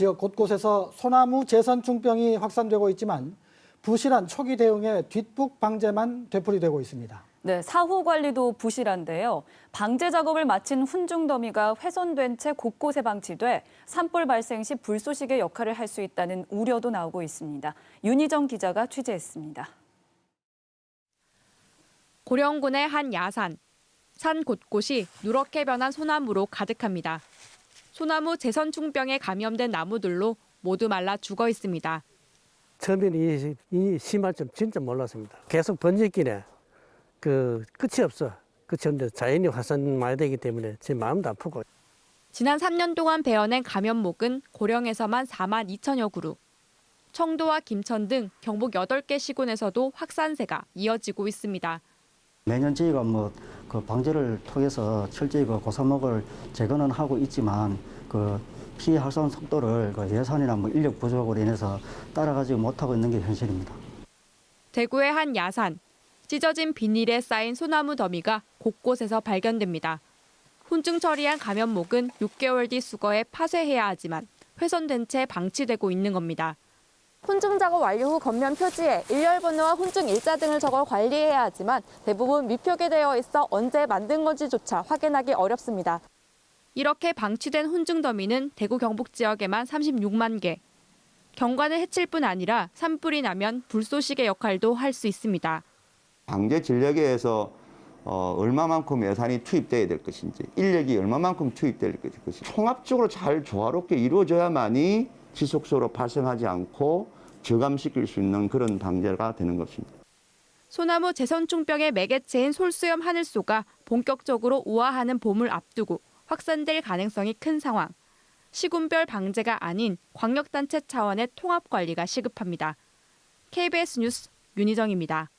지역 곳곳에서 소나무 재선충병이 확산되고 있지만 부실한 초기 대응에 뒷북 방제만 되풀이되고 있습니다. 네, 사후 관리도 부실한데요. 방제 작업을 마친 훈중 더미가 훼손된 채 곳곳에 방치돼 산불 발생 시 불쏘시개 역할을 할 수 있다는 우려도 나오고 있습니다. 윤희정 기자가 취재했습니다. 고령군의 한 야산. 산 곳곳이 누렇게 변한 소나무로 가득합니다. 소나무 재선충병에 감염된 나무들로 모두 말라 죽어 있습니다. 처음에는 이, 이 심할 줄 진짜 몰랐습니다. 계속 번지기네. 그 끝이 없어. 끝이 없는데 자연이 화산 많이 되기 때문에 제 마음도 아프고. 지난 3년 동안 베어낸 감염목은 고령에서만 4만 2천여 그루. 청도와 김천 등 경북 8개 시군에서도 확산세가 이어지고 있습니다. 매년 저희가 뭐 그 방제를 통해서 철저히 그 고사목을 제거는 하고 있지만 그 피해 활산 속도를 그 예산이나 뭐 인력 부족으로 인해서 따라가지 못하고 있는 게 현실입니다. 대구의 한 야산. 찢어진 비닐에 쌓인 소나무 더미가 곳곳에서 발견됩니다. 훈증 처리한 감염목은 6개월 뒤 수거해 파쇄해야 하지만 훼손된 채 방치되고 있는 겁니다. 훈증 작업 완료 후 겉면 표지에 일렬 번호와 훈증 일자 등을 적어 관리해야 하지만 대부분 미표기되어 있어 언제 만든 건지조차 확인하기 어렵습니다. 이렇게 방치된 훈증 더미는 대구 경북 지역에만 36만 개. 경관을 해칠 뿐 아니라 산불이 나면 불쏘시개 역할도 할 수 있습니다. 방제 진력에서 어, 얼마만큼 예산이 투입돼야 될 것인지 인력이 얼마만큼 투입될 것인지 통합적으로 잘 조화롭게 이루어져야만이 지속적으로 발생하지 않고 저감시킬 수 있는 그런 방제가 되는 것입니다. 소나무 재선충병의 매개체인 솔수염 하늘소가 본격적으로 우아하는 봄을 앞두고 확산될 가능성이 큰 상황. 시군별 방제가 아닌 광역단체 차원의 통합 관리가 시급합니다. KBS 뉴스 윤희정입니다.